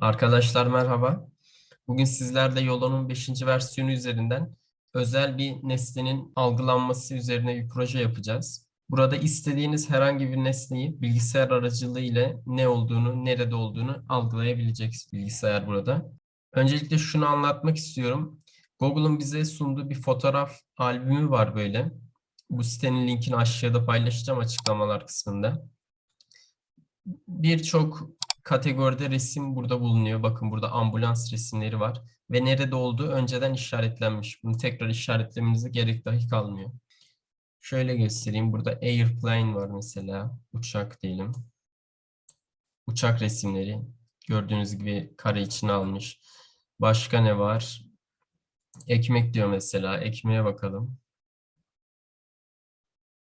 Arkadaşlar merhaba. Bugün sizlerle Yolo'nun 5. versiyonu üzerinden özel bir nesnenin algılanması üzerine bir proje yapacağız. Burada istediğiniz herhangi bir nesneyi bilgisayar aracılığı ile ne olduğunu, nerede olduğunu algılayabilecek bilgisayar burada. Öncelikle şunu anlatmak istiyorum. Google'un bize sunduğu bir fotoğraf albümü var böyle. Bu sitenin linkini aşağıda paylaşacağım açıklamalar kısmında. Birçok kategoride resim burada bulunuyor. Bakın burada ambulans resimleri var. Ve nerede olduğu önceden işaretlenmiş. Bunu tekrar işaretlemenize gerek dahi kalmıyor. Şöyle göstereyim. Burada airplane var mesela. Uçak diyelim. Uçak resimleri. Gördüğünüz gibi kare içine almış. Başka ne var? Ekmek diyor mesela. Ekmeğe bakalım.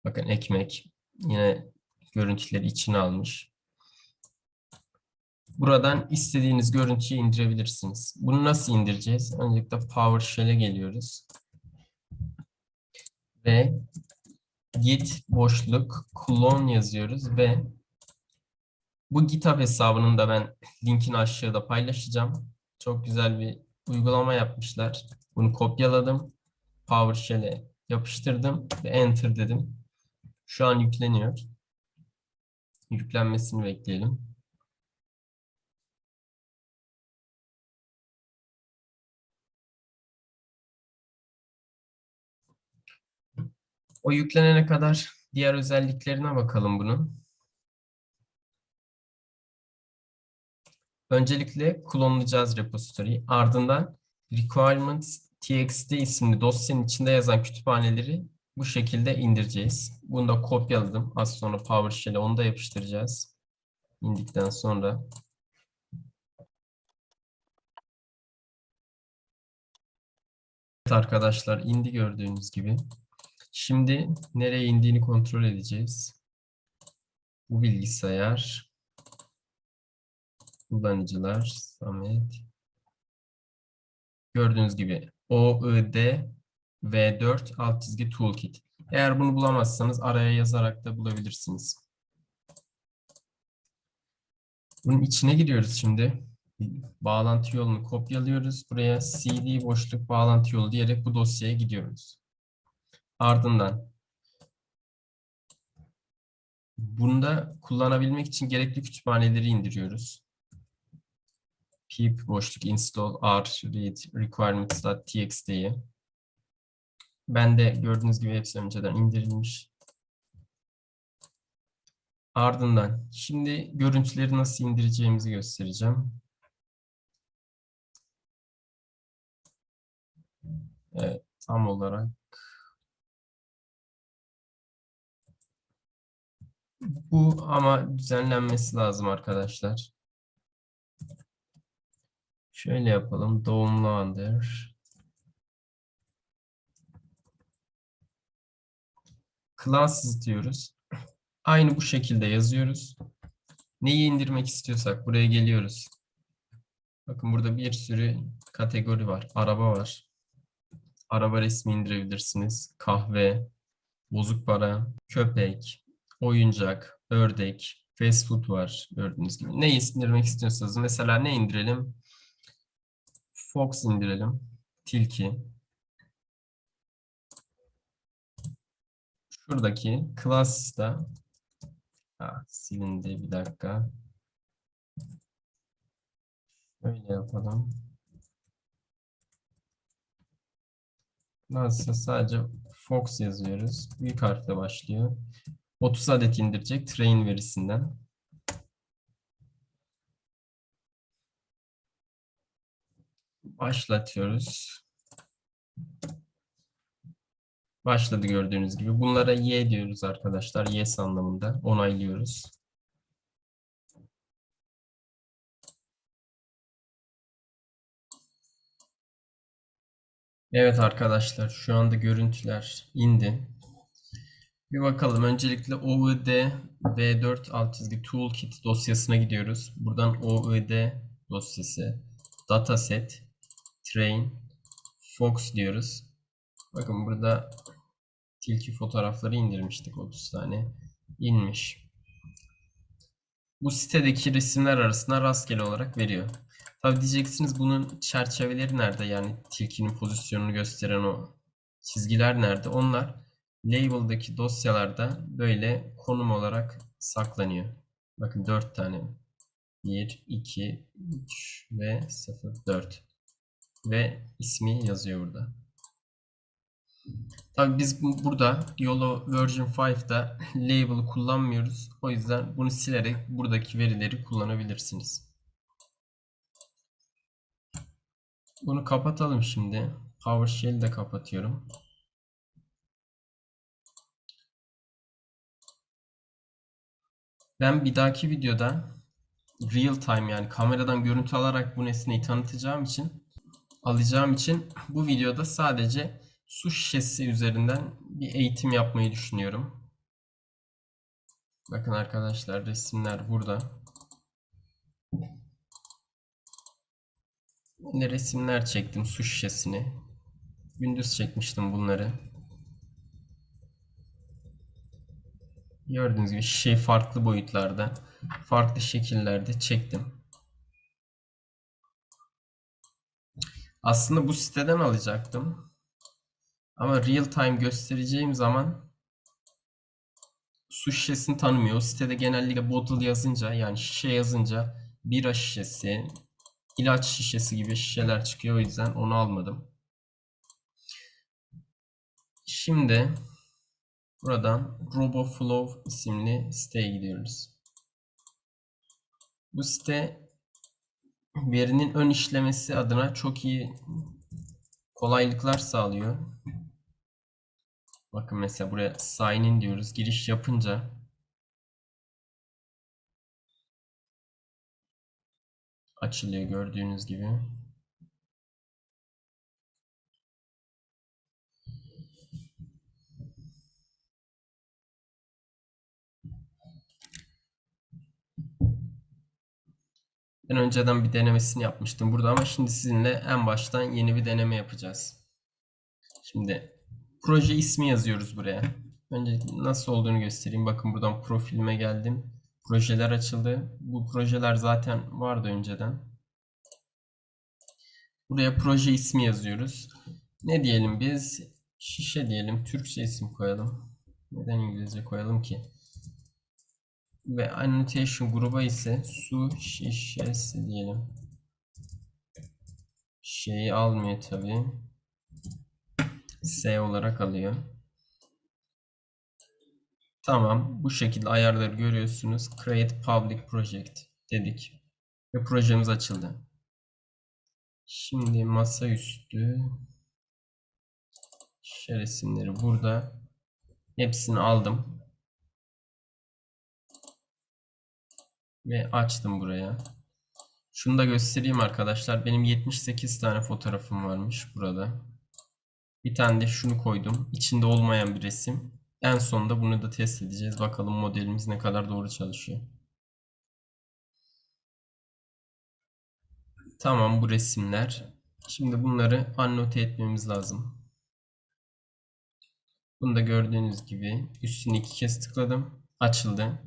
Bakın ekmek. Yine görüntüleri içine almış. Buradan istediğiniz görüntüyü indirebilirsiniz. Bunu nasıl indireceğiz? Öncelikle PowerShell'e geliyoruz. Ve git boşluk clone yazıyoruz ve bu GitHub hesabının da ben linkini aşağıda paylaşacağım. Çok güzel bir uygulama yapmışlar. Bunu kopyaladım. PowerShell'e yapıştırdım ve enter dedim. Şu an yükleniyor. Yüklenmesini bekleyelim. O yüklenene kadar diğer özelliklerine bakalım bunun. Öncelikle klonlayacağız repository'yi. Ardından requirements.txt isimli dosyanın içinde yazan kütüphaneleri bu şekilde indireceğiz. Bunu da kopyaladım. Az sonra PowerShell'e onu da yapıştıracağız. İndikten sonra. Evet arkadaşlar indi gördüğünüz gibi. Şimdi nereye indiğini kontrol edeceğiz. Bu bilgisayar. Kullanıcılar. Samet. Gördüğünüz gibi OID V4 alt çizgi toolkit. Eğer bunu bulamazsanız araya yazarak da bulabilirsiniz. Bunun içine giriyoruz şimdi. Bağlantı yolunu kopyalıyoruz. Buraya cd boşluk bağlantı yolu diyerek bu dosyaya gidiyoruz. Ardından bunda kullanabilmek için gerekli kütüphaneleri indiriyoruz. pip boşluk install r read requirements.txt'yi. Ben de gördüğünüz gibi hepsi önceden indirilmiş. Ardından şimdi görüntüleri nasıl indireceğimizi göstereceğim. Evet, tam olarak Bu ama düzenlenmesi lazım arkadaşlar. Şöyle yapalım. Doğumlandır. Classes diyoruz. Aynı bu şekilde yazıyoruz. Neyi indirmek istiyorsak buraya geliyoruz. Bakın burada bir sürü kategori var. Araba var. Araba resmi indirebilirsiniz. Kahve, bozuk para, köpek, oyuncak, ördek, fast food var gördüğünüz gibi. Ne indirmek istiyorsanız mesela ne indirelim? Fox indirelim. Tilki. Şuradaki class'ta ha, silindi bir dakika. Şöyle yapalım. Class'ta sadece Fox yazıyoruz. Büyük harfle başlıyor. 30 adet indirecek train verisinden. Başlatıyoruz. Başladı gördüğünüz gibi. Bunlara Y diyoruz arkadaşlar. Yes anlamında. Onaylıyoruz. Evet arkadaşlar şu anda görüntüler indi. Bir bakalım. Öncelikle OID V4 alt çizgi toolkit dosyasına gidiyoruz. Buradan OID dosyası, dataset, train, fox diyoruz. Bakın burada tilki fotoğrafları indirmiştik 30 tane. inmiş. Bu sitedeki resimler arasında rastgele olarak veriyor. Tabii diyeceksiniz bunun çerçeveleri nerede? Yani tilkinin pozisyonunu gösteren o çizgiler nerede? Onlar label'daki dosyalarda böyle konum olarak saklanıyor. Bakın 4 tane. 1, 2, 3 ve 0, 4. Ve ismi yazıyor burada. Tabii biz bu- burada YOLO version 5'da label kullanmıyoruz. O yüzden bunu silerek buradaki verileri kullanabilirsiniz. Bunu kapatalım şimdi. PowerShell'i de kapatıyorum. Ben bir dahaki videoda real time yani kameradan görüntü alarak bu nesneyi tanıtacağım için alacağım için bu videoda sadece su şişesi üzerinden bir eğitim yapmayı düşünüyorum. Bakın arkadaşlar resimler burada. Yine resimler çektim su şişesini. Gündüz çekmiştim bunları. Gördüğünüz gibi şişeyi farklı boyutlarda, farklı şekillerde çektim. Aslında bu siteden alacaktım. Ama real time göstereceğim zaman su şişesini tanımıyor. O sitede genellikle bottle yazınca yani şişe yazınca bira şişesi, ilaç şişesi gibi şişeler çıkıyor. O yüzden onu almadım. Şimdi buradan RoboFlow isimli siteye gidiyoruz. Bu site verinin ön işlemesi adına çok iyi kolaylıklar sağlıyor. Bakın mesela buraya sign in diyoruz. Giriş yapınca açılıyor gördüğünüz gibi. Ben önceden bir denemesini yapmıştım burada ama şimdi sizinle en baştan yeni bir deneme yapacağız. Şimdi proje ismi yazıyoruz buraya. Önce nasıl olduğunu göstereyim. Bakın buradan profilime geldim. Projeler açıldı. Bu projeler zaten vardı önceden. Buraya proje ismi yazıyoruz. Ne diyelim biz? Şişe diyelim. Türkçe isim koyalım. Neden İngilizce koyalım ki? Ve annotation gruba ise su şişesi diyelim. Şeyi almıyor tabi. S olarak alıyor. Tamam. Bu şekilde ayarları görüyorsunuz. Create Public Project dedik. Ve projemiz açıldı. Şimdi masaüstü şişe resimleri burada. Hepsini aldım. Ve açtım buraya. Şunu da göstereyim arkadaşlar. Benim 78 tane fotoğrafım varmış burada. Bir tane de şunu koydum. İçinde olmayan bir resim. En sonunda bunu da test edeceğiz. Bakalım modelimiz ne kadar doğru çalışıyor. Tamam bu resimler. Şimdi bunları annote etmemiz lazım. Bunu da gördüğünüz gibi üstüne iki kez tıkladım. Açıldı.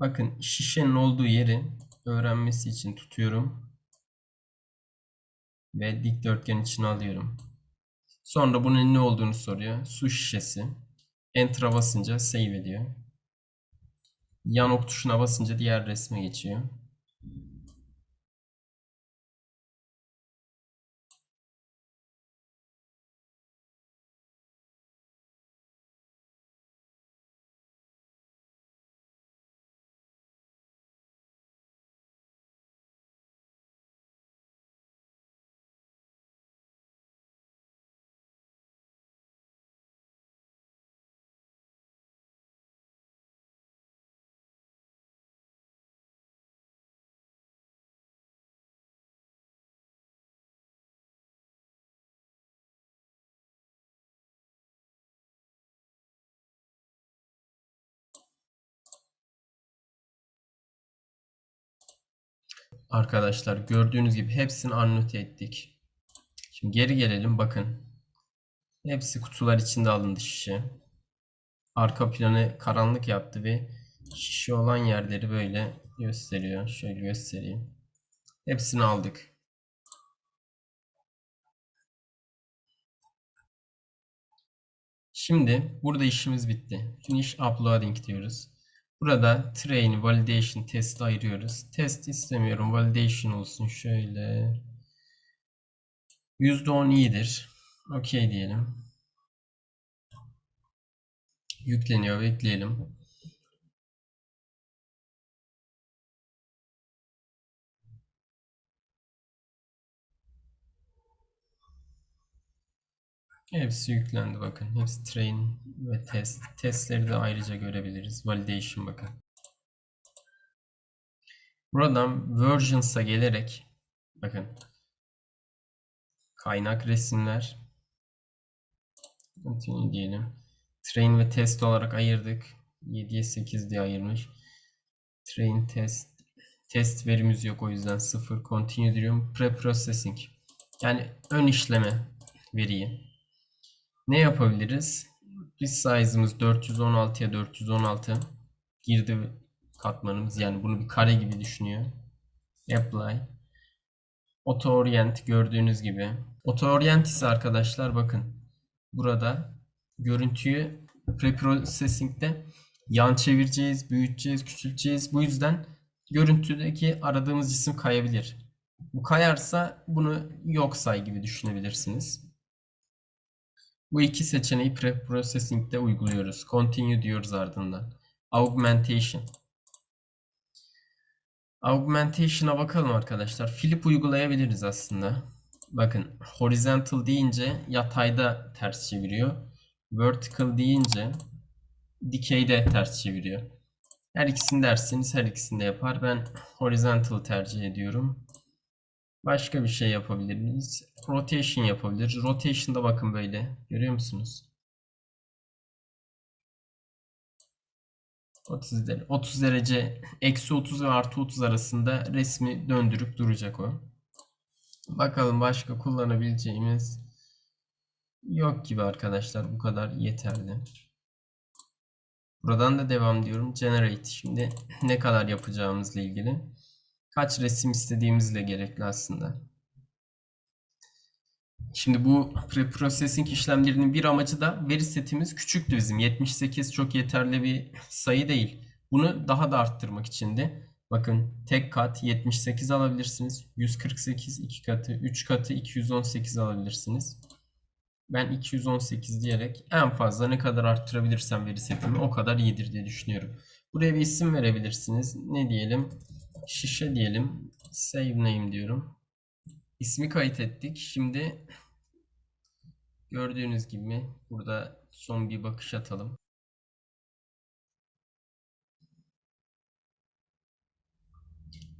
Bakın şişenin olduğu yeri öğrenmesi için tutuyorum. Ve dikdörtgen içine alıyorum. Sonra bunun ne olduğunu soruyor. Su şişesi. Enter'a basınca save ediyor. Yan ok tuşuna basınca diğer resme geçiyor. Arkadaşlar gördüğünüz gibi hepsini annote ettik. Şimdi geri gelelim bakın. Hepsi kutular içinde alındı şişe. Arka planı karanlık yaptı ve şişe olan yerleri böyle gösteriyor. Şöyle göstereyim. Hepsini aldık. Şimdi burada işimiz bitti. Finish uploading diyoruz. Burada train, validation, test ayırıyoruz. Test istemiyorum. Validation olsun şöyle. %10 iyidir. Okey diyelim. Yükleniyor. Bekleyelim. Hepsi yüklendi bakın. Hepsi train ve test. Testleri de ayrıca görebiliriz. Validation bakın. Buradan versions'a gelerek bakın kaynak resimler continue diyelim. Train ve test olarak ayırdık. 7'ye 8 diye ayırmış. Train test test verimiz yok o yüzden 0 continue diyorum. Pre-processing yani ön işleme veriyi. Ne yapabiliriz? Biz size'ımız 416'ya 416 girdi katmanımız yani bunu bir kare gibi düşünüyor. Apply. Auto Orient gördüğünüz gibi. Auto Orient ise arkadaşlar bakın burada görüntüyü preprocessing'de yan çevireceğiz, büyüteceğiz, küçülteceğiz. Bu yüzden görüntüdeki aradığımız cisim kayabilir. Bu kayarsa bunu yok say gibi düşünebilirsiniz. Bu iki seçeneği preprocessing'de uyguluyoruz. Continue diyoruz ardından. Augmentation. Augmentation'a bakalım arkadaşlar. Flip uygulayabiliriz aslında. Bakın horizontal deyince yatayda ters çeviriyor. Vertical deyince dikeyde ters çeviriyor. Her ikisini derseniz her ikisini de yapar. Ben horizontal tercih ediyorum. Başka bir şey yapabiliriz. Rotation yapabilir. Rotation'da bakın böyle. Görüyor musunuz? 30 derece, 30 derece eksi 30 ve artı 30 arasında resmi döndürüp duracak o. Bakalım başka kullanabileceğimiz yok gibi arkadaşlar. Bu kadar yeterli. Buradan da devam diyorum. Generate. Şimdi ne kadar yapacağımızla ilgili. Kaç resim istediğimizle gerekli aslında. Şimdi bu pre-processing işlemlerinin bir amacı da veri setimiz küçüktü bizim. 78 çok yeterli bir sayı değil. Bunu daha da arttırmak için de bakın tek kat 78 alabilirsiniz. 148 iki katı, 3 katı 218 alabilirsiniz. Ben 218 diyerek en fazla ne kadar arttırabilirsem veri setimi o kadar iyidir diye düşünüyorum. Buraya bir isim verebilirsiniz. Ne diyelim? Şişe diyelim. Save name diyorum. İsmi kayıt ettik. Şimdi gördüğünüz gibi burada son bir bakış atalım.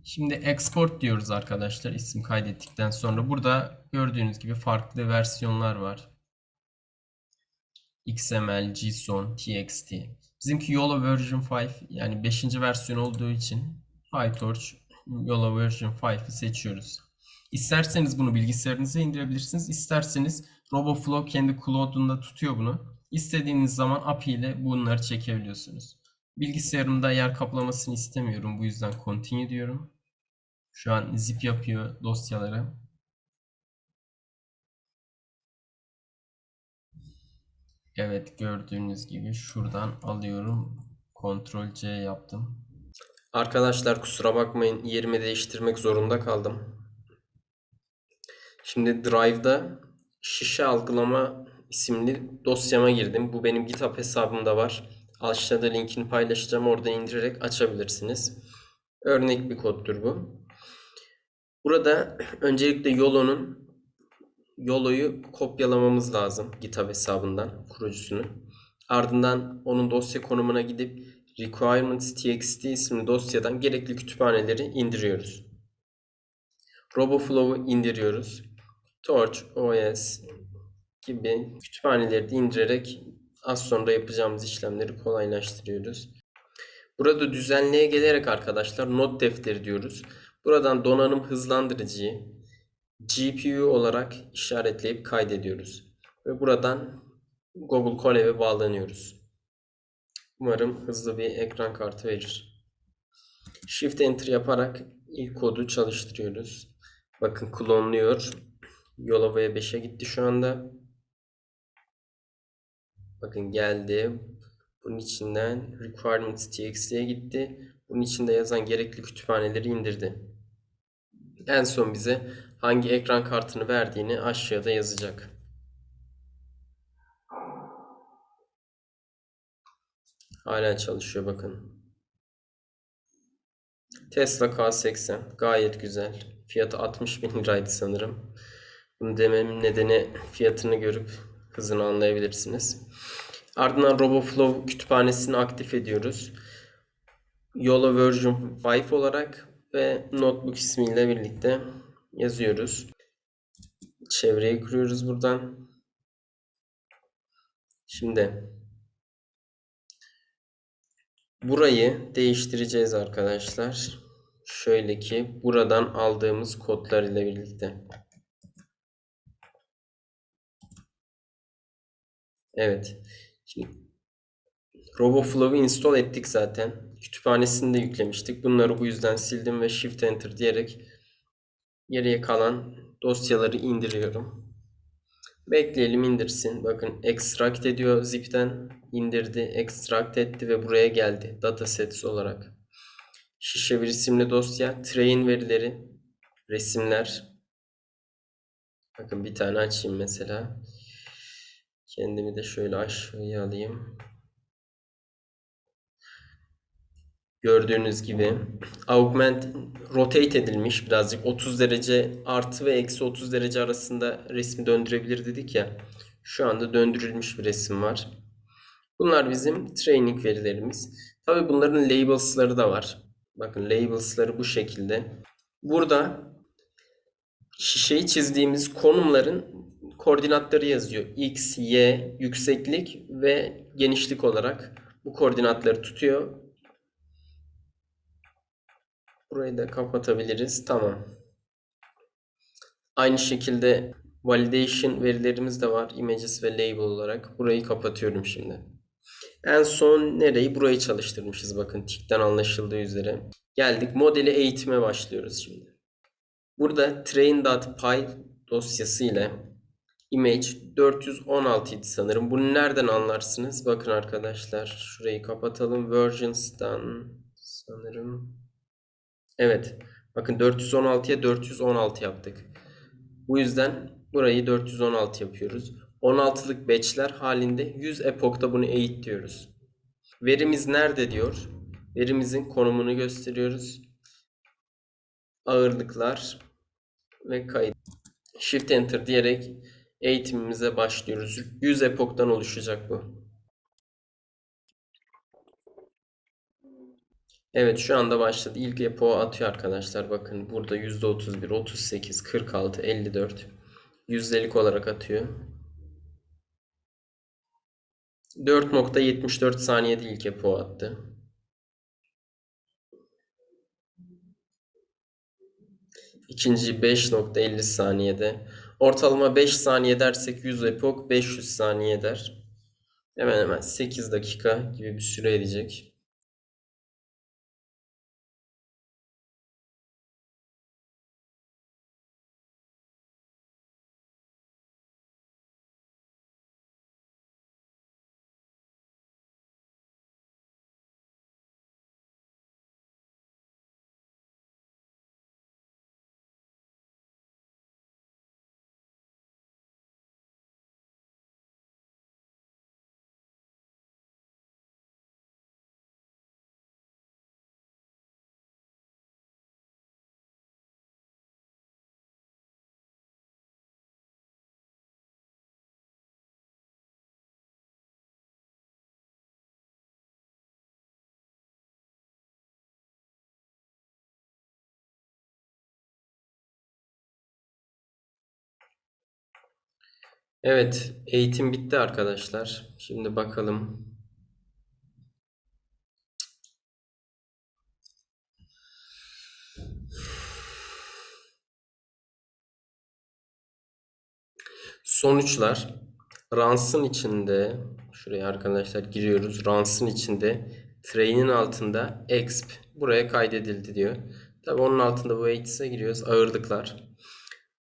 Şimdi export diyoruz arkadaşlar isim kaydettikten sonra. Burada gördüğünüz gibi farklı versiyonlar var. XML, JSON, TXT. Bizimki YOLO version 5 yani 5. versiyon olduğu için PyTorch YOLO version 5'ı seçiyoruz. İsterseniz bunu bilgisayarınıza indirebilirsiniz. İsterseniz RoboFlow kendi cloud'unda tutuyor bunu. İstediğiniz zaman API ile bunları çekebiliyorsunuz. Bilgisayarımda yer kaplamasını istemiyorum. Bu yüzden continue diyorum. Şu an zip yapıyor dosyaları. Evet gördüğünüz gibi şuradan alıyorum. Ctrl C yaptım. Arkadaşlar kusura bakmayın yerimi değiştirmek zorunda kaldım. Şimdi Drive'da şişe algılama isimli dosyama girdim. Bu benim GitHub hesabımda var. Aşağıda linkini paylaşacağım. Orada indirerek açabilirsiniz. Örnek bir koddur bu. Burada öncelikle YOLO'nun YOLO'yu kopyalamamız lazım GitHub hesabından kurucusunu. Ardından onun dosya konumuna gidip requirements.txt isimli dosyadan gerekli kütüphaneleri indiriyoruz. RoboFlow'u indiriyoruz. Torch, OS gibi kütüphaneleri de indirerek az sonra yapacağımız işlemleri kolaylaştırıyoruz. Burada düzenleye gelerek arkadaşlar not defteri diyoruz. Buradan donanım hızlandırıcıyı GPU olarak işaretleyip kaydediyoruz. Ve buradan Google Colab'e bağlanıyoruz. Umarım hızlı bir ekran kartı verir. Shift Enter yaparak İlk kodu çalıştırıyoruz. Bakın klonluyor. Yolova'ya 5'e gitti şu anda. Bakın geldi. Bunun içinden requirements txt'ye gitti. Bunun içinde yazan gerekli kütüphaneleri indirdi. En son bize hangi ekran kartını verdiğini aşağıda yazacak. Hala çalışıyor bakın. Tesla K80 gayet güzel. Fiyatı 60 bin liraydı sanırım. Bunu dememin nedeni fiyatını görüp hızını anlayabilirsiniz. Ardından RoboFlow kütüphanesini aktif ediyoruz. Yola version 5 olarak ve notebook ismiyle birlikte yazıyoruz. Çevreyi kuruyoruz buradan. Şimdi burayı değiştireceğiz arkadaşlar. Şöyle ki buradan aldığımız kodlar ile birlikte. Evet. Şimdi RoboFlow'u install ettik zaten. Kütüphanesini de yüklemiştik. Bunları bu yüzden sildim ve Shift Enter diyerek geriye kalan dosyaları indiriyorum. Bekleyelim indirsin. Bakın extract ediyor zip'ten. indirdi, extract etti ve buraya geldi datasets olarak. Şişe bir isimli dosya, train verileri, resimler. Bakın bir tane açayım mesela. Kendimi de şöyle aşağıya alayım. Gördüğünüz gibi augment rotate edilmiş birazcık 30 derece artı ve eksi 30 derece arasında resmi döndürebilir dedik ya. Şu anda döndürülmüş bir resim var. Bunlar bizim training verilerimiz. Tabi bunların labels'ları da var. Bakın labels'ları bu şekilde. Burada şişeyi çizdiğimiz konumların koordinatları yazıyor. X, Y, yükseklik ve genişlik olarak bu koordinatları tutuyor. Burayı da kapatabiliriz. Tamam. Aynı şekilde validation verilerimiz de var. Images ve label olarak. Burayı kapatıyorum şimdi. En son nereyi? Burayı çalıştırmışız. Bakın tikten anlaşıldığı üzere. Geldik. Modeli eğitime başlıyoruz şimdi. Burada train.py dosyası ile image 416 idi sanırım. Bunu nereden anlarsınız? Bakın arkadaşlar. Şurayı kapatalım. Versions'tan sanırım Evet. Bakın 416'ya 416 yaptık. Bu yüzden burayı 416 yapıyoruz. 16'lık batchler halinde 100 epokta bunu eğit diyoruz. Verimiz nerede diyor. Verimizin konumunu gösteriyoruz. Ağırlıklar ve kayıt. Shift Enter diyerek eğitimimize başlıyoruz. 100 epoktan oluşacak bu. Evet şu anda başladı. İlk epo atıyor arkadaşlar. Bakın burada %31, 38, 46, 54 yüzdelik olarak atıyor. 4.74 saniyede ilk epo attı. İkinci 5.50 saniyede. Ortalama 5 saniye dersek 100 epok 500 saniye der. Hemen hemen 8 dakika gibi bir süre edecek. Evet, eğitim bitti arkadaşlar. Şimdi bakalım. Sonuçlar Rans'ın içinde şuraya arkadaşlar giriyoruz. Rans'ın içinde train'in altında exp buraya kaydedildi diyor. Tabii onun altında bu weights'e giriyoruz. Ağırlıklar.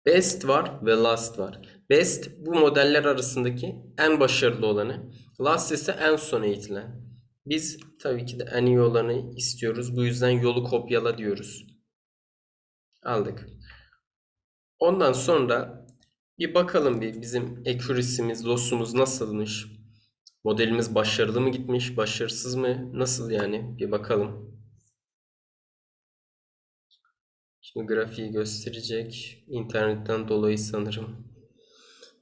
Best var ve last var. Best bu modeller arasındaki en başarılı olanı. Last ise en son eğitilen. Biz tabii ki de en iyi olanı istiyoruz. Bu yüzden yolu kopyala diyoruz. Aldık. Ondan sonra bir bakalım bir bizim accuracy'miz, loss'umuz nasılmış? Modelimiz başarılı mı gitmiş, başarısız mı? Nasıl yani? Bir bakalım. Şimdi grafiği gösterecek. İnternetten dolayı sanırım.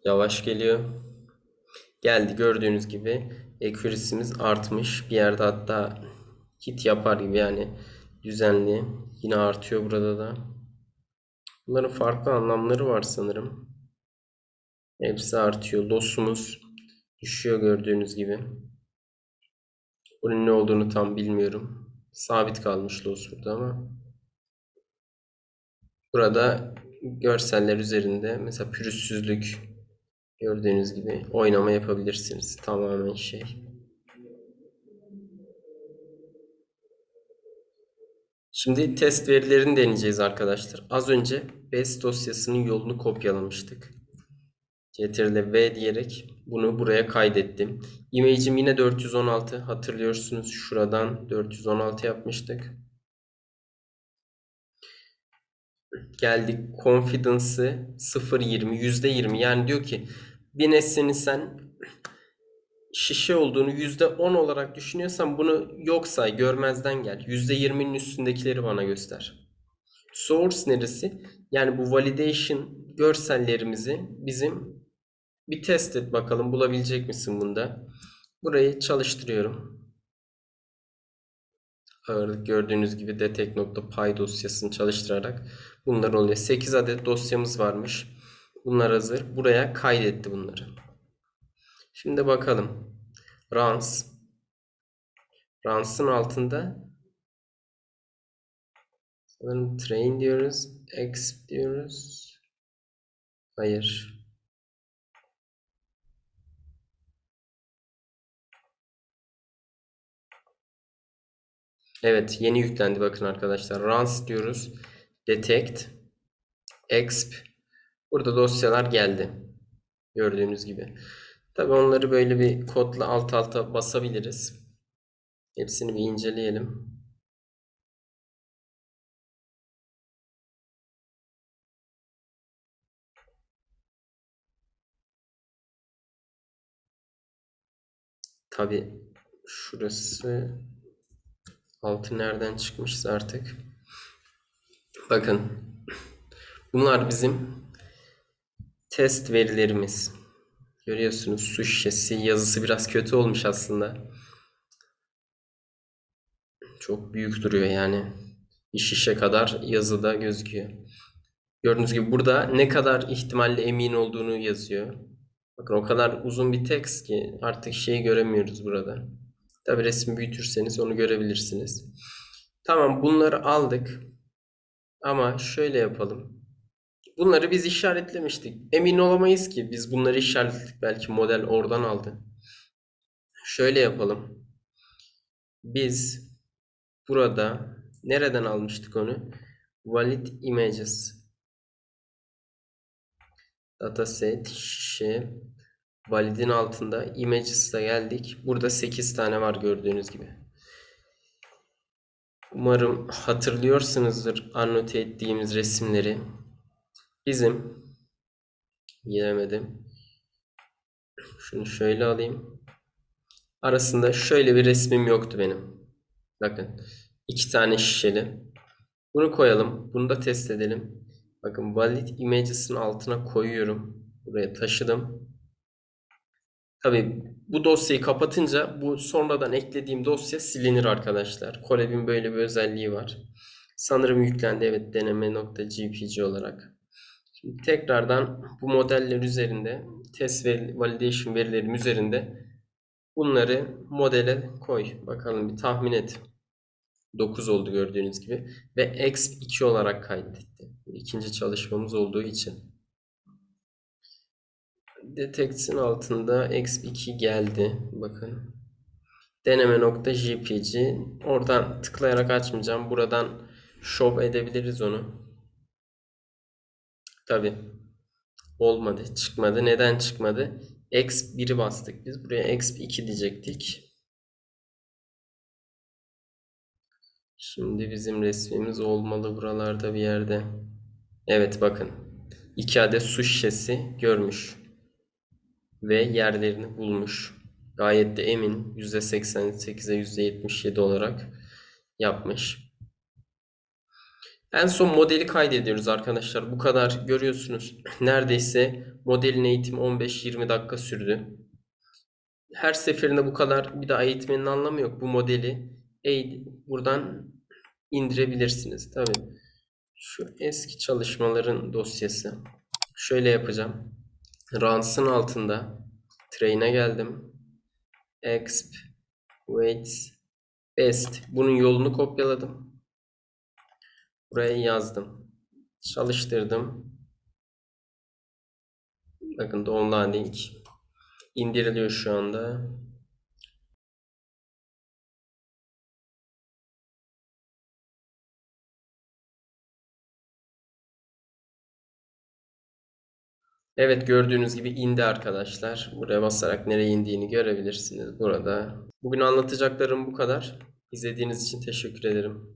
Yavaş geliyor. Geldi gördüğünüz gibi accuracy'miz artmış. Bir yerde hatta hit yapar gibi yani düzenli. Yine artıyor burada da. Bunların farklı anlamları var sanırım. Hepsi artıyor. Loss'umuz düşüyor gördüğünüz gibi. Bunun ne olduğunu tam bilmiyorum. Sabit kalmış loss burada ama. Burada görseller üzerinde mesela pürüzsüzlük gördüğünüz gibi oynama yapabilirsiniz. Tamamen şey. Şimdi test verilerini deneyeceğiz arkadaşlar. Az önce BES dosyasının yolunu kopyalamıştık. Ctrl V diyerek bunu buraya kaydettim. Image'im yine 416. Hatırlıyorsunuz şuradan 416 yapmıştık. Geldik confidence'ı 0.20 %20 yani diyor ki bir nesnenin sen şişe olduğunu %10 olarak düşünüyorsan bunu yok say görmezden gel. %20'nin üstündekileri bana göster. Source neresi? Yani bu validation görsellerimizi bizim bir test et bakalım bulabilecek misin bunda. Burayı çalıştırıyorum. Gördüğünüz gibi detect.py dosyasını çalıştırarak bunlar oluyor. 8 adet dosyamız varmış. Bunlar hazır. Buraya kaydetti bunları. Şimdi bakalım. Runs. Runs'ın altında sanırım train diyoruz. Exp diyoruz. Hayır. Evet yeni yüklendi bakın arkadaşlar. Runs diyoruz. Detect. Exp. Burada dosyalar geldi. Gördüğünüz gibi. Tabi onları böyle bir kodla alt alta basabiliriz. Hepsini bir inceleyelim. Tabi şurası altı nereden çıkmışsa artık. Bakın bunlar bizim test verilerimiz. Görüyorsunuz su şişesi yazısı biraz kötü olmuş aslında. Çok büyük duruyor yani. Bir şişe kadar yazıda gözüküyor. Gördüğünüz gibi burada ne kadar ihtimalle emin olduğunu yazıyor. Bakın o kadar uzun bir tekst ki artık şeyi göremiyoruz burada. Tabi resmi büyütürseniz onu görebilirsiniz. Tamam bunları aldık. Ama şöyle yapalım. Bunları biz işaretlemiştik. Emin olamayız ki biz bunları işaretledik. Belki model oradan aldı. Şöyle yapalım. Biz burada nereden almıştık onu? Valid images. Dataset, şişe, validin altında images'la geldik. Burada 8 tane var gördüğünüz gibi. Umarım hatırlıyorsunuzdur annote ettiğimiz resimleri. Bizim giremedim. Şunu şöyle alayım. Arasında şöyle bir resmim yoktu benim. Bakın. iki tane şişeli. Bunu koyalım. Bunu da test edelim. Bakın valid images'ın altına koyuyorum. Buraya taşıdım. Tabii bu dosyayı kapatınca bu sonradan eklediğim dosya silinir arkadaşlar. Colab'in böyle bir özelliği var. Sanırım yüklendi evet deneme.jpg olarak. Şimdi tekrardan bu modeller üzerinde test veri, validation verilerim üzerinde bunları modele koy. Bakalım bir tahmin et. 9 oldu gördüğünüz gibi ve exp 2 olarak kaydetti. İkinci çalışmamız olduğu için. Detect'in altında exp2 geldi. Bakın. Deneme.jpg. Oradan tıklayarak açmayacağım. Buradan Show edebiliriz onu. Tabi. Olmadı. Çıkmadı. Neden çıkmadı? X 1'i bastık biz. Buraya X 2 diyecektik. Şimdi bizim resmimiz olmalı buralarda bir yerde. Evet bakın. 2 adet su şişesi görmüş. Ve yerlerini bulmuş. Gayet de emin. %88'e %77 olarak yapmış. En son modeli kaydediyoruz arkadaşlar. Bu kadar görüyorsunuz. Neredeyse modelin eğitimi 15-20 dakika sürdü. Her seferinde bu kadar bir daha eğitmenin anlamı yok. Bu modeli buradan indirebilirsiniz. Tabii. Şu eski çalışmaların dosyası. Şöyle yapacağım. Rans'ın altında train'e geldim. Exp weights best. Bunun yolunu kopyaladım. Buraya yazdım. Çalıştırdım. Bakın downloading indiriliyor şu anda. Evet gördüğünüz gibi indi arkadaşlar. Buraya basarak nereye indiğini görebilirsiniz burada. Bugün anlatacaklarım bu kadar. İzlediğiniz için teşekkür ederim.